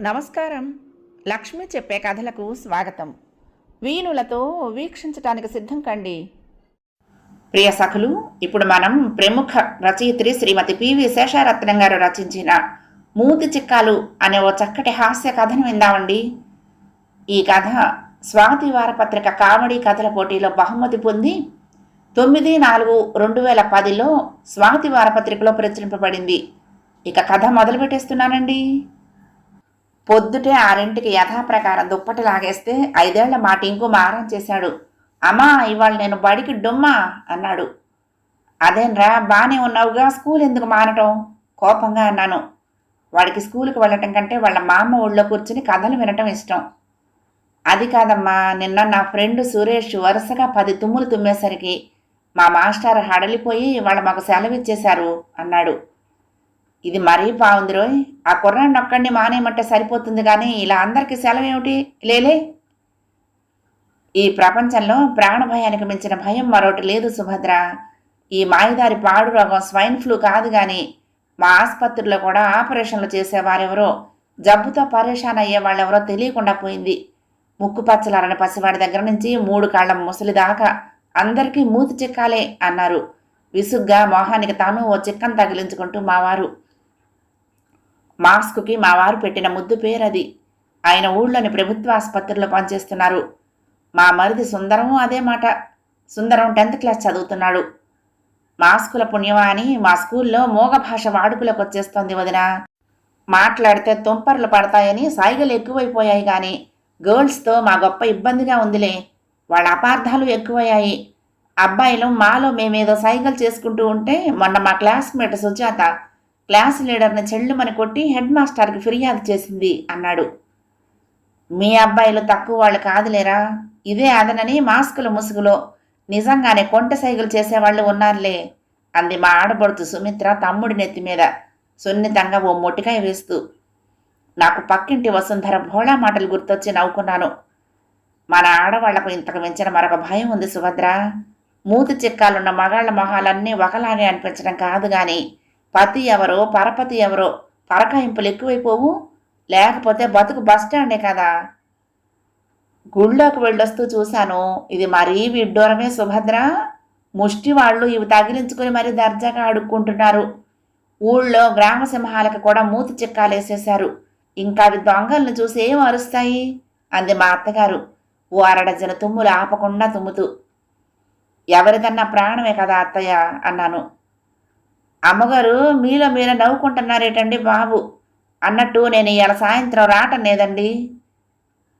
నమస్కారం. లక్ష్మి చెప్పే కథలకు స్వాగతం. వీణులతో వీక్షించటానికి సిద్ధం కండి. ప్రియ సఖులు ఇప్పుడు మనం ప్రముఖ రచయిత్రి శ్రీమతి పివి శేషారత్నం గారు రచించిన మూతి చిక్కాలు అనే ఓ చక్కటి హాస్య కథను విందామండి. ఈ కథ స్వాతి వారపత్రిక కామెడీ కథల పోటీలో బహుమతి పొంది తొమ్మిది నాలుగు రెండు వేల పదిలో స్వాతి వారపత్రికలో ప్రచురింపబడింది. ఇక కథ మొదలు పెట్టేస్తున్నానండి పొద్దుటే ఆరింటికి యథాప్రకారం దుప్పటి లాగేస్తే ఐదేళ్ళ మాట ఇంకో మారం చేశాడు. అమ్మా ఇవాళ నేను బడికి డొమ్మా అన్నాడు. అదేనరా బాగానే ఉన్నావుగా స్కూల్ ఎందుకు మానటం కోపంగా అన్నాను. వాడికి స్కూల్కి వెళ్ళటం కంటే వాళ్ళ మామ ఊళ్ళో కూర్చుని కథలు వినటం ఇష్టం. అది కాదమ్మా నిన్న నా ఫ్రెండ్ సురేష్ వరుసగా పది తుమ్ములు తుమ్మేసరికి మా మాస్టర్ హడలిపోయి వాళ్ళు మాకు సెలవు ఇచ్చేశారు అన్నాడు. ఇది మరీ బాగుంది రోయ్. ఆ కుర్రాడిని ఒక్కడిని మానేయమంటే సరిపోతుంది కానీ ఇలా అందరికీ సెలవు ఏమిటి లేలే. ఈ ప్రపంచంలో ప్రాణభయానికి మించిన భయం మరొకటి లేదు సుభద్ర. ఈ మాయదారి పాడు రోగం స్వైన్ ఫ్లూ కాదు కానీ మా ఆసుపత్రిలో కూడా ఆపరేషన్లు చేసేవారెవరో జబ్బుతో పరేషాన్ అయ్యే వాళ్ళెవరో తెలియకుండా పోయింది. ముక్కు పచ్చలారని పసివాడి దగ్గర నుంచి మూడు కాళ్ళ ముసలి దాకా అందరికీ మూతి చిక్కాలే అన్నారు. విసుగ్గా మొహానికి తాను ఓ చిక్కను తగిలించుకుంటూ మావారు. మాస్క్కి మావారు పెట్టిన ముద్దు పేరది. ఆయన ఊళ్ళోని ప్రభుత్వ ఆసుపత్రిలో పనిచేస్తున్నారు. మా మరిది సుందరము అదే మాట. సుందరం టెన్త్ క్లాస్ చదువుతున్నాడు. మాస్కుల పుణ్యమా అని మా స్కూల్లో మోగ భాష వాడుకలోకి వచ్చేస్తోంది వదిన. మాట్లాడితే తుంపర్లు పడతాయని సాయిగలు ఎక్కువైపోయాయి కానీ గర్ల్స్తో మా గొప్ప ఇబ్బందిగా ఉందిలే. వాళ్ళ అపార్థాలు ఎక్కువయ్యాయి. అబ్బాయిలు మాలో మేమేదో సైకిల్ చేసుకుంటూ ఉంటే మొన్న మా క్లాస్మేట్ సుజాత క్లాస్ లీడర్ని చెల్లుమని కొట్టి హెడ్ మాస్టర్కి ఫిర్యాదు చేసింది అన్నాడు. మీ అబ్బాయిలు తక్కువ వాళ్ళు కాదులేరా? ఇదే అదనని మాస్కుల ముసుగులో నిజంగానే కొంట సైగలు చేసేవాళ్ళు ఉన్నారులే అంది మా ఆడబడుతు సుమిత్ర తమ్ముడి నెత్తి మీద సున్నితంగా ఓ మొటికాయ వేస్తూ. నాకు పక్కింటి వసుంధర భోళా మాటలు గుర్తొచ్చి నవ్వుకున్నాను. మన ఆడవాళ్ళకు ఇంతకు మించిన మరొక భయం ఉంది సుభద్ర. మూతి చిక్కాలున్న మగాళ్ళ మొహాలన్నీ ఒకలాగే అనిపించడం కాదు గాని పతి ఎవరో పరపతి ఎవరో పరకాయింపులు ఎక్కువైపోవు. లేకపోతే బతుకు బస్ స్టాండే కదా. గుళ్ళోకి వెళ్ళొస్తూ చూశాను. ఇది మరీ విడ్డూరమే సుభద్ర. ముష్టి వాళ్ళు ఇవి తగిలించుకుని మరీ దర్జాగా అడుక్కుంటున్నారు. ఊళ్ళో గ్రామ సింహాలకు కూడా మూతి చిక్కాలేసేశారు. ఇంకా అవి దొంగలను చూసి ఏం అరుస్తాయి? అంది మా అత్తగారు. ఓ అరడజన తుమ్ములు ఆపకుండా తుమ్ముతూ ఎవరిదన్నా ప్రాణమే కదా అత్తయ్య అన్నాను. అమ్మగారు మీలో మీరే నవ్వుకుంటున్నారేటండి బాబు అన్నట్టు నేను ఇవాళ సాయంత్రం రావటం లేదండి.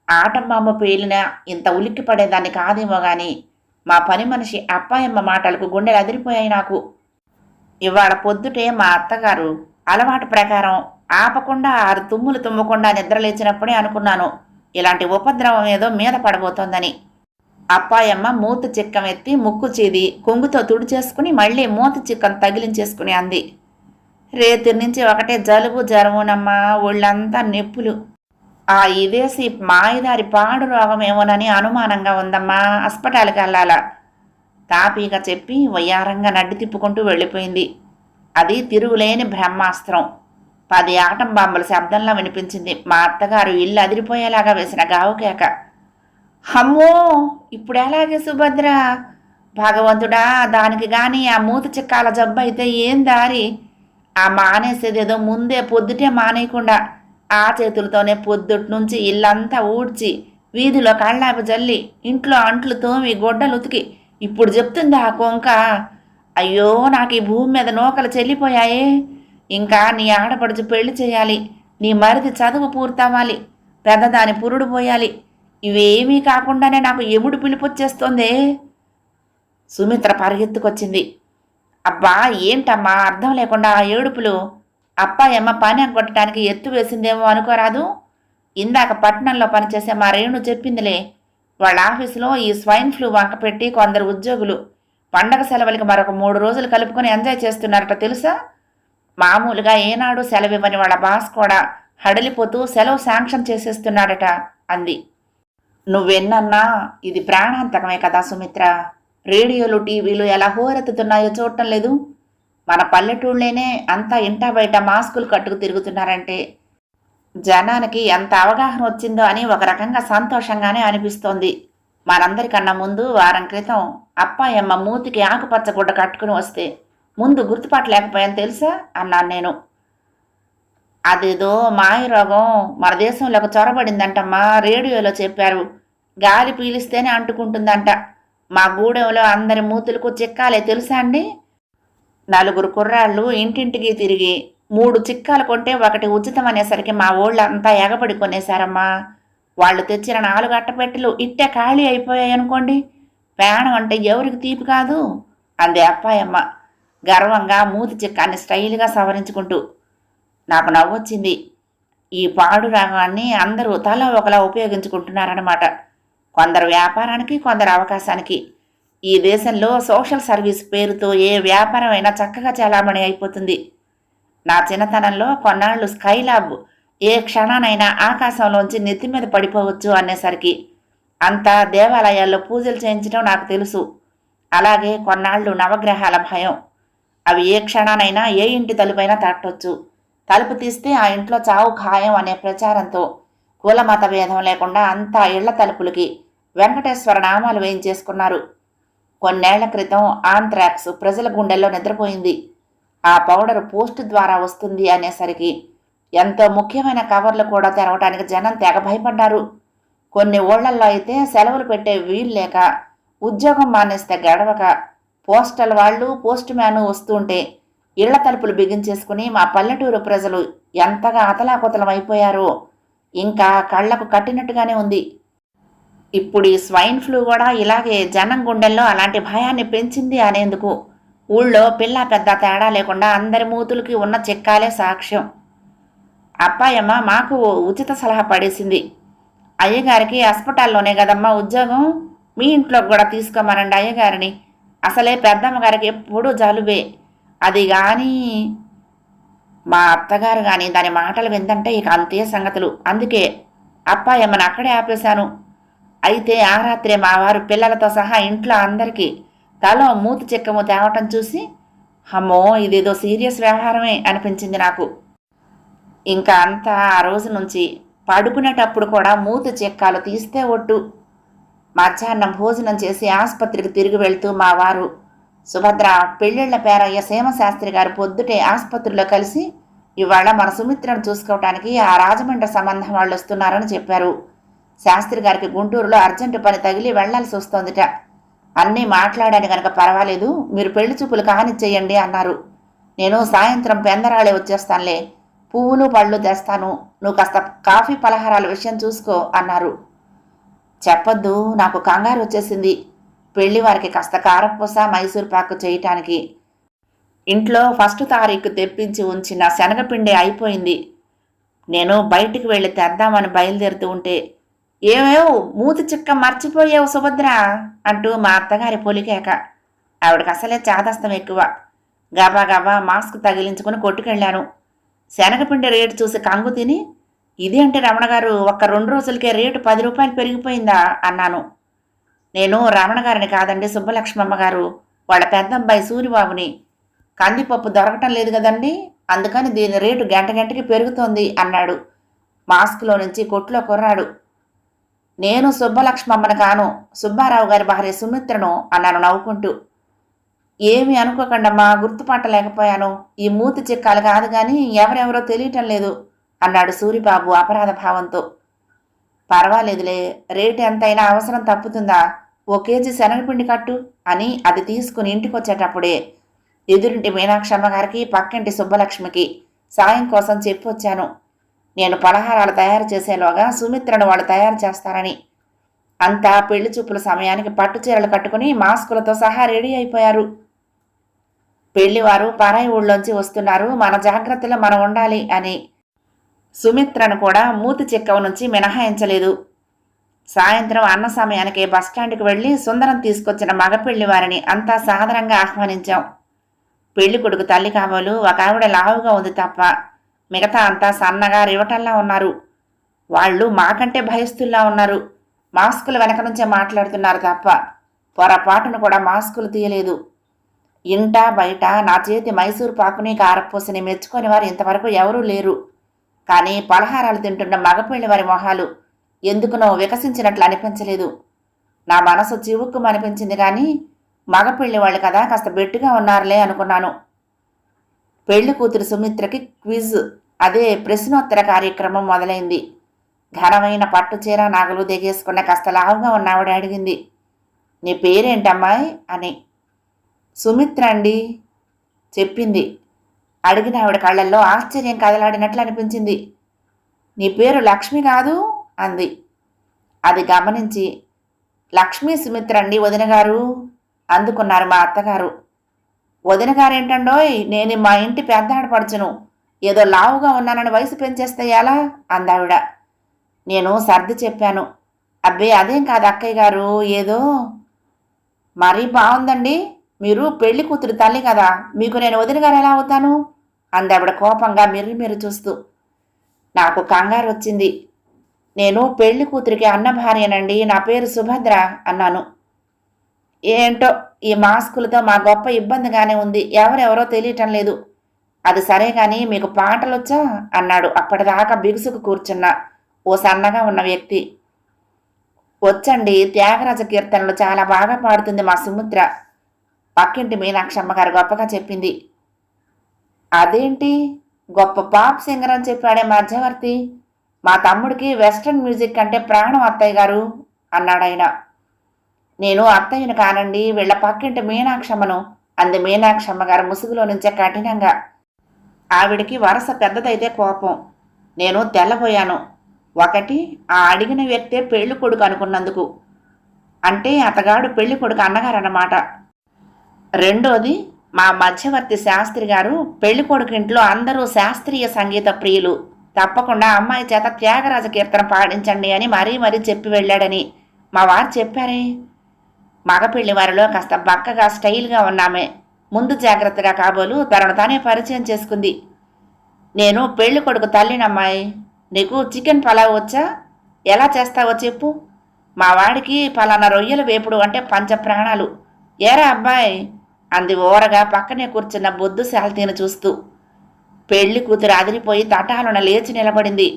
ఆటమ్మ పేలిన ఇంత ఉలిక్కి పడేదాన్ని కాదేమో గాని మా పని మనిషి అప్పాయమ్మ మాటలకు గుండెలు అదిరిపోయాయి నాకు. ఇవాళ పొద్దుటే మా అత్తగారు అలవాటు ప్రకారం ఆపకుండా ఆరు తుమ్ములు తుమ్మకుండా నిద్రలేచినప్పుడే అనుకున్నాను. ఇలాంటి ఉపద్రవం ఏదో మీద పడబోతోందని. అప్పాయమ్మ మూత చిక్కం ఎత్తి ముక్కు చీది కొంగుతో తుడిచేసుకుని మళ్ళీ మూత చిక్కం తగిలించేసుకుని అంది. రేతి నుంచి ఒకటే జలుబు జ్వరమునమ్మా ఒళ్ళంతా నొప్పులు. ఆ ఇదేసి మాయదారి పాడు రోగమేమోనని అనుమానంగా ఉందమ్మా హాస్పిటల్కి వెళ్ళాలా? తాపీగా చెప్పి వయ్యారంగా నడ్డి తిప్పుకుంటూ వెళ్ళిపోయింది. అది తిరుగులేని బ్రహ్మాస్త్రం. పది ఆటం బాంబుల శబ్దంలా వినిపించింది. మా అత్తగారు ఇల్లు అదిరిపోయేలాగా వేసిన గావుకేక అమ్మో! ఇప్పుడు ఎలాగే సుభద్ర? భగవంతుడా దానికి కానీ ఆ మూత చిక్కాల జబ్బు అయితే ఏం దారి? ఆ మానేసేదేదో ముందే పొద్దుటే మానేయకుండా ఆ చేతులతోనే పొద్దుటి నుంచి ఇల్లంతా ఊడ్చి వీధిలో కళ్ళాపి జల్లి ఇంట్లో అంట్లు తోమి గొడ్డలు ఉతికి ఇప్పుడు చెప్తుంది ఆ కొంక. అయ్యో నాకు ఈ భూమి మీద నూకలు చెల్లిపోయాయే. ఇంకా నీ ఆడపడుచు పెళ్ళి చేయాలి. నీ మరిది చదువు పూర్తవ్వాలి. పెద్దదాని పురుడు పోయాలి. ఇవేమీ కాకుండానే నాకు ఎముడు పిలుపొచ్చేస్తోందే. సుమిత్ర పరిగెత్తుకొచ్చింది. అబ్బా ఏంటమ్మా అర్థం లేకుండా ఆ ఏడుపులు. అప్పాయమ్మ పని కొట్టడానికి ఎత్తు వేసిందేమో అనుకోరాదు. ఇందాక పట్టణంలో పనిచేసే మా రేణు చెప్పిందిలే. వాళ్ళ ఆఫీసులో ఈ స్వైన్ ఫ్లూ వంక పెట్టి కొందరు ఉద్యోగులు పండగ సెలవులకి మరొక మూడు రోజులు కలుపుకొని ఎంజాయ్ చేస్తున్నారట తెలుసా? మామూలుగా ఏనాడు సెలవివ్వని వాళ్ళ బాస్ కూడా హడలిపోతూ సెలవు శాంక్షన్ చేసేస్తున్నాడట అంది. నువ్వెన్నన్నా ఇది ప్రాణాంతకమే కదా సుమిత్ర. రేడియోలు టీవీలు ఎలా హోరెత్తుతున్నాయో చూడటం లేదు. మన పల్లెటూళ్ళేనే అంతా ఇంటా బయట మాస్కులు కట్టుకు తిరుగుతున్నారంటే. జనానికి ఎంత అవగాహన వచ్చిందో అని ఒక రకంగా సంతోషంగానే అనిపిస్తోంది. మనందరికన్నా ముందు వారం క్రితం అప్పాయమ్మ మూతికి ఆకుపచ్చ గుడ్డ కట్టుకుని వస్తే ముందు గుర్తుపట్టలేకపోయాను తెలుసా? అన్నాను నేను. అదేదో మాయ రోగం మన దేశంలోకి చొరబడిందంటమ్మా రేడియోలో చెప్పారు. గాలి పీలిస్తేనే అంటుకుంటుందంట. మా గూడెంలో అందరి మూతులకు చిక్కాలే తెలుసా అండి? నలుగురు కుర్రాళ్ళు ఇంటింటికి తిరిగి మూడు చిక్కాలు కొంటే ఒకటి ఉచితం అనేసరికి మా ఊళ్ళంతా ఎగబడి కొనేశారమ్మా. వాళ్ళు తెచ్చిన నాలుగు అట్టపెట్టెలు ఇట్టే ఖాళీ అయిపోయాయి అనుకోండి పేణం అంటే ఎవరికి తీపి కాదు? అంది అప్పాయమ్మ. గర్వంగా మూతి చిక్కాన్ని స్టైల్గా సవరించుకుంటూ నాకు నవ్వొచ్చింది. ఈ పాడు రాగాన్ని అందరూ తల ఒకలా ఉపయోగించుకుంటున్నారన్నమాట. కొందరు వ్యాపారానికి కొందరు అవకాశానికి. ఈ దేశంలో సోషల్ సర్వీస్ పేరుతో ఏ వ్యాపారం అయినా చక్కగా చలామణి అయిపోతుంది. నా చిన్నతనంలో కొన్నాళ్ళు స్కైలాబ్. ఏ క్షణానైనా ఆకాశంలోంచి నెత్తి మీద పడిపోవచ్చు అనేసరికి. అంతా దేవాలయాల్లో పూజలు చేయించడం నాకు తెలుసు. అలాగే కొన్నాళ్ళు నవగ్రహాల భయం. అవి ఏ క్షణానైనా ఏ ఇంటి తలుపైనా తాటొచ్చు తలుపు తీస్తే ఆ ఇంట్లో చావు ఖాయం అనే ప్రచారంతో కులమత భేదం లేకుండా అంతా ఇళ్ళ తలుపులకి వెంకటేశ్వర నామాలు వేయించేసుకున్నారు. కొన్నేళ్ళ క్రితం ఆంథ్రాక్స్ ప్రజల గుండెల్లో నిద్రపోయింది. ఆ పౌడర్ పోస్ట్ ద్వారా వస్తుంది అనేసరికి ఎంతో ముఖ్యమైన కవర్లు కూడా తెరవడానికి జనం తెగ భయపడ్డారు. కొన్ని ఊళ్ళల్లో అయితే సెలవులు పెట్టే వీలు లేక ఉద్యోగం మానేస్తే గడవక పోస్టల్ వాళ్ళు పోస్ట్ మ్యాన్ వస్తుంటే ఇళ్ళ తలుపులు బిగించేసుకుని మా పల్లెటూరు ప్రజలు ఎంతగా అతలాకుతలం అయిపోయారో ఇంకా కళ్ళకు కట్టినట్టుగానే ఉంది. ఇప్పుడు ఈ స్వైన్ ఫ్లూ కూడా ఇలాగే జనం గుండెల్లో అలాంటి భయాన్ని పెంచింది అనేందుకు ఊళ్ళో పిల్ల పెద్ద తేడా లేకుండా అందరి మూతులకి ఉన్న చిక్కాలే సాక్ష్యం. అప్పాయమ్మ మాకు ఉచిత సలహా పడేసింది. అయ్యగారికి హాస్పిటల్లోనే కదమ్మా ఉద్యోగం మీ ఇంట్లోకి కూడా తీసుకోమనండి అయ్యగారిని. అసలే పెద్దమ్మ గారికి ఎప్పుడూ జలుబే అది కానీ మా అత్తగారు కానీ దాని మాటలు విందంటే ఇక అంతే సంగతులు. అందుకే అప్పాయమ్మని అక్కడే ఆపేశాను. అయితే ఆ రాత్రే మా వారు పిల్లలతో సహా ఇంట్లో అందరికీ తలో మూతి చిక్కము తేవటం చూసి అమ్మో ఇదేదో సీరియస్ వ్యవహారమే అనిపించింది నాకు. ఇంకా అంతా ఆ రోజు నుంచి పడుకునేటప్పుడు కూడా మూతి చిక్కాలు తీస్తే ఒట్టు. మధ్యాహ్నం భోజనం చేసి ఆసుపత్రికి తిరిగి వెళ్తూ మా వారు సుభద్ర పెళ్ళిళ్ళ పేరయ్య సేమశాస్త్రి గారు పొద్దుటే ఆసుపత్రిలో కలిసి ఇవాళ మన సుమిత్రను చూసుకోవటానికి ఆ రాజమండ్రి సంబంధం వాళ్ళు వస్తున్నారని చెప్పారు. శాస్త్రి గారికి గుంటూరులో అర్జెంటు పని తగిలి వెళ్ళాల్సి వస్తోందిట. అన్నీ మాట్లాడాను గనక పర్వాలేదు మీరు పెళ్ళి చూపులు కానిచ్చేయండి అన్నారు. నేను సాయంత్రం పెందరాళే వచ్చేస్తానులే పువ్వులు పళ్ళు తెస్తాను నువ్వు కాస్త కాఫీ పలహారాల విషయం చూసుకో అన్నారు. చెప్పొద్దు నాకు కంగారు వచ్చేసింది. పెళ్ళి వారికి కాస్త కారపూస మైసూర్ పాకు చేయటానికి. ఇంట్లో ఫస్ట్ తారీఖు తెప్పించి ఉంచిన శనగపిండి అయిపోయింది. నేను బయటికి వెళ్ళి తెద్దామని బయలుదేరుతూ ఉంటే ఏమేవో మూతి చిక్క మర్చిపోయావు సుభద్ర అంటూ మా అత్తగారి పొలికాక. ఆవిడకి అసలే చాదస్తం ఎక్కువ. గబా గబా మాస్క్ తగిలించుకుని కొట్టుకెళ్ళాను. శనగపిండి రేటు చూసి కంగు తిని ఇదేంటి రమణ గారు ఒక్క రెండు రోజులకే రేటు పది రూపాయలు పెరిగిపోయిందా అన్నాను. నేను రమణ గారిని కాదండి సుబ్బలక్ష్మమ్మ గారు వాళ్ళ పెద్దబ్బాయి సూరిబాబుని. కందిపప్పు దొరకటం లేదు కదండి అందుకని దీని రేటు గంట గంటకి పెరుగుతోంది అన్నాడు. మాస్క్లో నుంచి కొట్లో కుర్రాడు. నేను సుబ్బలక్ష్మమ్మని కాను సుబ్బారావు గారి భార్య సుమిత్రను అన్నాను నవ్వుకుంటూ. ఏమీ అనుకోకండమ్మా గుర్తుపట్టలేకపోయాను ఈ మూతి చిక్కాలు కాదు కానీ ఎవరెవరో తెలియటం లేదు. అన్నాడు సూరిబాబు అపరాధ భావంతో. పర్వాలేదులే రేటు ఎంతైనా అవసరం తప్పుతుందా? ఓ కేజీ శనగపిండి కట్టు అని అది తీసుకుని ఇంటికి వచ్చేటప్పుడే ఎదురింటి మీనాక్షమ్మ గారికి పక్కింటి సుబ్బలక్ష్మికి సాయం కోసం చెప్పొచ్చాను. నేను పలహారాలు తయారు చేసేలోగా సుమిత్రను వాళ్ళు తయారు చేస్తారని. అంతా పెళ్ళి చూపుల సమయానికి పట్టు చీరలు కట్టుకుని మాస్కులతో సహా రెడీ అయిపోయారు. పెళ్ళివారు పరాయి ఊళ్ళోంచి వస్తున్నారు మన జాగ్రత్తలో మనం ఉండాలి అని సుమిత్రను కూడా మూతి చిక్కవ నుంచి మినహాయించలేదు. సాయంత్రం అన్న సమయానికి బస్టాండ్కి వెళ్ళి సుందరం తీసుకొచ్చిన మగపెళ్ళి వారిని అంతా సాదరంగా ఆహ్వానించాం. పెళ్ళి కొడుకు తల్లి కాబోలు ఒక ఆవిడ లావుగా ఉంది తప్ప మిగతా అంతా సన్నగా రివటల్లా ఉన్నారు. వాళ్ళు మాకంటే భయస్తుల్లా ఉన్నారు. మాస్కుల వెనక నుంచే మాట్లాడుతున్నారు తప్ప పొరపాటును కూడా మాస్కులు తీయలేదు. ఇంట బయట నా చేతి మైసూరు పాకుని కారపూసని మెచ్చుకొని వారు ఇంతవరకు ఎవరూ లేరు. కానీ పలహారాలు తింటున్న మగపిల్లి వారి మొహాలు ఎందుకునో వికసించినట్లు అనిపించలేదు. నా మనసు చివుక్కుం అనిపించింది కానీ మగపిల్లి వాళ్ళు కదా కాస్త బెట్టుగా ఉన్నారులే అనుకున్నాను. పెళ్ళి కూతురు సుమిత్రకి క్విజ్ అదే ప్రశ్నోత్తర కార్యక్రమం మొదలైంది. ఘనమైన పట్టు చీర నాగలు దిగేసుకున్న కాస్త లావుగా ఉన్నావిడ అడిగింది. నీ పేరేంటమ్మాయి? అని. సుమిత్ర అండి చెప్పింది. అడిగిన ఆవిడ కళ్ళల్లో ఆశ్చర్యం కదలాడినట్లు అనిపించింది. నీ పేరు లక్ష్మి కాదు? అంది. అది గమనించి లక్ష్మీ సుమిత్ర అండి వదినగారు అందుకున్నారు మా అత్తగారు. వదినగారేంటండోయ్ నేను మా ఇంటి పెద్ద ఆడపడుచును ఏదో లావుగా ఉన్నానని వయసు పెంచేస్తే ఎలా? అందావిడ. నేను సర్ది చెప్పాను. అబ్బే అదేం కాదు అక్కయ్య గారు ఏదో మరీ బాగుందండి మీరు పెళ్ళి కూతురు తల్లి కదా మీకు నేను వదిలిగారు ఎలా అవుతాను? అందావిడ కోపంగా మిర్రి మిర్రి చూస్తూ. నాకు కంగారు వచ్చింది. నేను పెళ్ళి కూతురికి అన్న భార్యనండి నా పేరు సుభద్ర అన్నాను. ఏంటో ఈ మాస్కులతో మా గొప్ప ఇబ్బందిగానే ఉంది ఎవరెవరో తెలియటం లేదు. అది సరే కానీ మీకు పాటలు వచ్చా అన్నాడు. అప్పటిదాకా బిగుసుకు కూర్చున్న ఓ సన్నగా ఉన్న వ్యక్తి. వచ్చండి త్యాగరాజ కీర్తనలు చాలా బాగా పాడుతుంది మా సుముద్ర. పక్కింటి మీనాక్షమ్మ గారు గొప్పగా చెప్పింది. అదేంటి? గొప్ప పాప్ సింగర్ అని చెప్పాడే మధ్యవర్తి. మా తమ్ముడికి వెస్ట్రన్ మ్యూజిక్ అంటే ప్రాణం అత్తయ్య గారు అన్నాడాయన నేను అత్తయ్యను కానండి వీళ్ళ పక్కింటి మీనాక్షమ్మను అంది మీనాక్షమ్మ గారు ముసుగులో నుంచే కఠినంగా. ఆవిడికి వరస పెద్దదైతే కోపం. నేను తెల్లబోయాను. ఒకటి ఆ అడిగిన వ్యక్తే పెళ్ళి కొడుకు అనుకున్నందుకు. అంటే అతగాడు పెళ్ళి కొడుకు అన్నగారు అన్నమాట రెండోది మా మధ్యవర్తి శాస్త్రి గారు పెళ్ళి కొడుకింట్లో అందరూ శాస్త్రీయ సంగీత ప్రియులు. తప్పకుండా అమ్మాయి చేత త్యాగరాజ కీర్తన పాడించండి అని మరీ మరీ చెప్పి వెళ్ళాడని. మా వారు చెప్పారే మగపెళ్ళి వారిలో కాస్త బక్కగా స్టైల్గా ఉన్నామే. ముందు జాగ్రత్తగా కాబోలు తనను తానే పరిచయం చేసుకుంది. నేను పెళ్ళి కొడుకు తల్లినమ్మాయి నీకు చికెన్ పలావ్ వచ్చా? ఎలా చేస్తావో చెప్పు. మా వాడికి పలానా రొయ్యల వేపుడు అంటే పంచ ప్రాణాలు ఏరా అబ్బాయి అంది ఓరగా పక్కనే కూర్చున్న బొద్దు శాల్తీని చూస్తూ. పెళ్ళి కూతురు అదిరిపోయి తటాలున లేచి నిలబడింది.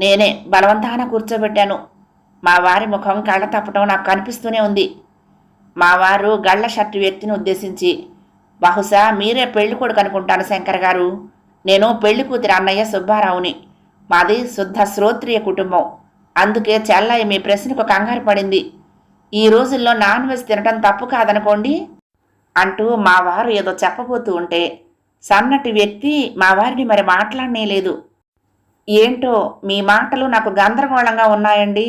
నేనే బలవంతాన కూర్చోబెట్టాను. మా వారి ముఖం కళ్ళ తప్పటం నాకు కనిపిస్తూనే ఉంది. మా వారు గళ్ళ షర్టు వ్యక్తిని ఉద్దేశించి బహుశా మీరే పెళ్ళి కొడుకు అనుకుంటాను శంకర్ గారు. నేను పెళ్ళి కూతురు అన్నయ్య సుబ్బారావుని. మాది శుద్ధ శ్రోత్రియ కుటుంబం. అందుకే చెల్లయ్య మీ ప్రశ్నకు కంగారు పడింది. ఈ రోజుల్లో నాన్ వెజ్ తినటం తప్పు కాదనుకోండి. అంటూ మా వారు ఏదో చెప్పబోతూ ఉంటే సన్నటి వ్యక్తి మా వారిని మరి మాట్లాడనే లేదు. ఏంటో మీ మాటలు నాకు గందరగోళంగా ఉన్నాయండి.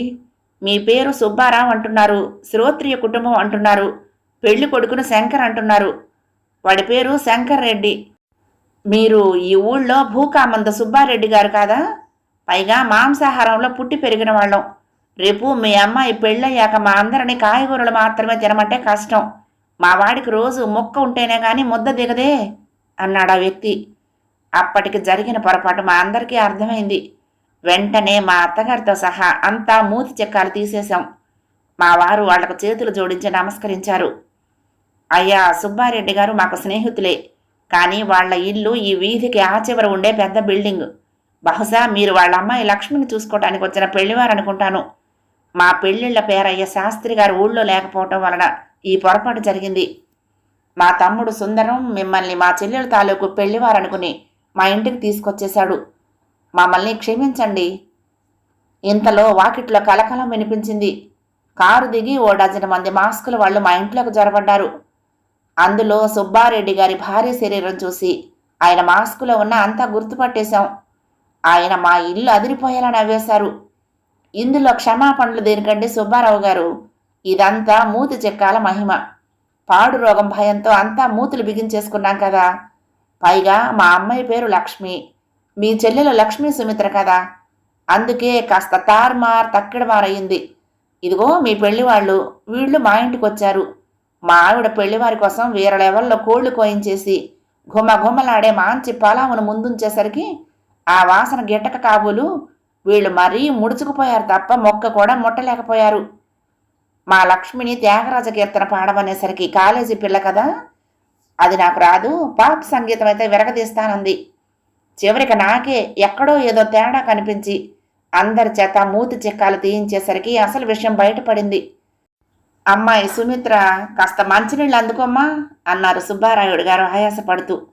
మీ పేరు సుబ్బారావు అంటున్నారు శ్రోత్రియ కుటుంబం అంటున్నారు పెళ్ళి కొడుకును శంకర్ అంటున్నారు. వాడి పేరు శంకర్ రెడ్డి. మీరు ఈ ఊళ్ళో భూకామంద సుబ్బారెడ్డి గారు కాదా? పైగా మాంసాహారంలో పుట్టి పెరిగిన వాళ్ళం. రేపు మీ అమ్మాయి పెళ్ళయ్యాక మా అందరిని కాయగూరలు మాత్రమే తినమంటే కష్టం. మా వాడికి రోజు మొక్క ఉంటేనే కానీ ముద్ద దిగదే అన్నాడు ఆ వ్యక్తి. అప్పటికి జరిగిన పొరపాటు మా అందరికీ అర్థమైంది. వెంటనే మా అత్తగారితో సహా అంతా మూతి చెక్కాలు తీసేశాం. మా వారు వాళ్ళకు చేతులు జోడించి నమస్కరించారు. అయ్యా సుబ్బారెడ్డి గారు మాకు స్నేహితులే. కానీ వాళ్ళ ఇల్లు ఈ వీధికి ఆ చివర ఉండే పెద్ద బిల్డింగ్. బహుశా మీరు వాళ్ళ అమ్మాయి లక్ష్మిని చూసుకోవటానికి వచ్చిన పెళ్ళివారు అనుకుంటాను మా పెళ్ళిళ్ళ పేరయ్య శాస్త్రి గారు ఊళ్ళో లేకపోవటం వలన ఈ పొరపాటు జరిగింది. మా తమ్ముడు సుందరం మిమ్మల్ని మా చెల్లెల తాలూకు పెళ్ళివారనుకుని మా ఇంటికి తీసుకొచ్చేశాడు. మమ్మల్ని క్షమించండి. ఇంతలో వాకిట్లో కలకలం వినిపించింది. కారు దిగి ఓ డజన్ మంది మాస్కుల వాళ్ళు మా ఇంట్లోకి జొరబడ్డారు అందులో సుబ్బారెడ్డి గారి భార్య శరీరం చూసి ఆయన మాస్కులో ఉన్న అంతా గుర్తుపట్టేశాం. ఆయన మా ఇల్లు అదిరిపోయేలా నవ్వేశారు. ఇందులో క్షమాపణలు దేనికంటే సుబ్బారావు గారు ఇదంతా మూతి చెక్కాల మహిమ. పాడు రోగం భయంతో అంతా మూతులు బిగించేసుకున్నాం కదా. పైగా మా అమ్మాయి పేరు లక్ష్మి. మీ చెల్లెలు లక్ష్మీ సుమిత్ర కదా. అందుకే కాస్త తార్మార్ తక్కిడమారయ్యింది ఇదిగో మీ పెళ్ళివాళ్ళు వీళ్ళు మా ఇంటికి వచ్చారు మా ఆవిడ పెళ్ళివారి కోసం వేరే లెవెల్లో కోళ్ళు కోయించేసి ఘుమ ఘుమలాడే మాంచి పలావును ముందుంచేసరికి ఆ వాసన గిట్టక కాబోలు వీళ్ళు మరీ ముడుచుకుపోయారు తప్ప మొక్క కూడా ముట్టలేకపోయారు. మా లక్ష్మిని త్యాగరాజ కీర్తన పాడమనేసరికి కాలేజీ పిల్ల కదా. అది నాకు రాదు. పాప్ సంగీతం అయితే విరగదీస్తానంది. చివరికి నాకే ఎక్కడో ఏదో తేడా కనిపించి అందరి చేత మూతి చిక్కాలు తీయించేసరికి అసలు విషయం బయటపడింది. అమ్మాయి సుమిత్ర కాస్త మంచినీళ్ళు అందుకోమ్మా అన్నారు సుబ్బారాయుడు గారు ఆయాసపడుతూ.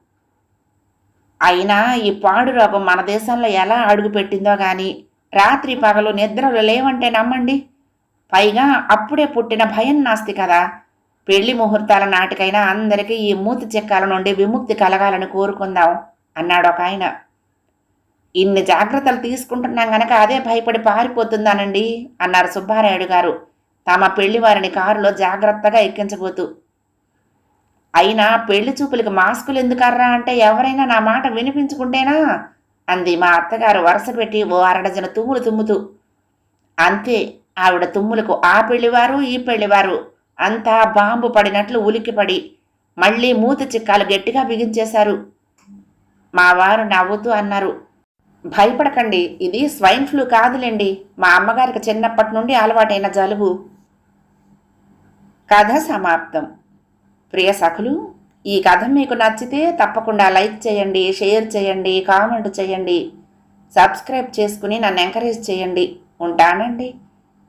అయినా ఈ పాడు రోగం మన దేశంలో ఎలా అడుగుపెట్టిందో గాని రాత్రి పగలు నిద్రలు లేవంటే నమ్మండి. పైగా అప్పుడే పుట్టిన భయం నాస్తి కదా. పెళ్ళి ముహూర్తాల నాటికైనా అందరికీ ఈ మూతి చిక్కాల నుండి విముక్తి కలగాలని కోరుకుందాం అన్నాడు ఒక ఆయన. ఇన్ని జాగ్రత్తలు తీసుకుంటున్నాం గనక అదే భయపడి పారిపోతుందానండి అన్నారు సుబ్బారాయుడు గారు. తమ పెళ్ళి వారిని కారులో జాగ్రత్తగా ఎక్కించబోతూ. అయినా పెళ్ళి చూపులకు మాస్కులు ఎందుకర్రా అంటే ఎవరైనా నా మాట వినిపించుకుంటేనా? అంది మా అత్తగారు వరుస పెట్టి ఓ అరడజన తుమ్ములు తుమ్ముతూ. అంతే ఆవిడ తుమ్ములకు ఆ పెళ్ళివారు ఈ పెళ్ళివారు అంతా బాంబు పడినట్లు ఉలిక్కిపడి మళ్ళీ మూత చిక్కాలు గట్టిగా బిగించేశారు. మా వారు నవ్వుతూ అన్నారు భయపడకండి ఇది స్వైన్ ఫ్లూ కాదులేండి మా అమ్మగారికి చిన్నప్పటి నుండి అలవాటైన జలుబు. కథ సమాప్తం. ప్రియ సఖులు ఈ కథ మీకు నచ్చితే తప్పకుండా లైక్ చేయండి షేర్ చేయండి కామెంట్ చేయండి సబ్స్క్రైబ్ చేసుకుని నన్ను ఎంకరేజ్ చేయండి. ఉంటానండి.